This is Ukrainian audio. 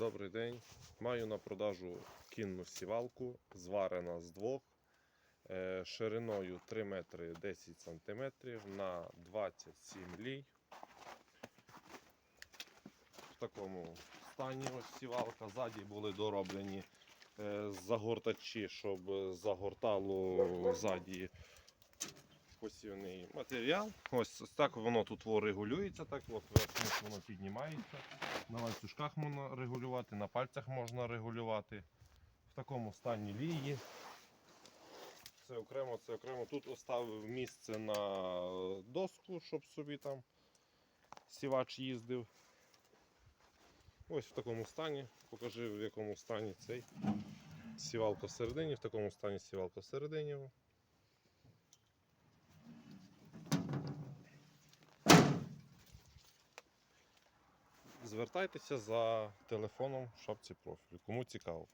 Добрий день. Маю на продажу кінну сівалку, зварена з двох, е, шириною 3 метри 10 сантиметрів на 27 лій. В такому стані ось сівалка. Ззаді були дороблені е, загортачі, щоб загортало ззаді посівний матеріал. Ось, так воно тут регулюється, так от воно піднімається. На ланцюжках можна регулювати, на пальцях можна регулювати. В такому стані лії. Це окремо, це окремо. Тут оставив місце на доску, щоб собі там сівач їздив. Ось в такому стані. Покажи в якому стані цей. Сівалка всередині, в такому стані сівалка всередині. Звертайтеся за телефоном в шапці профілю. Кому цікаво.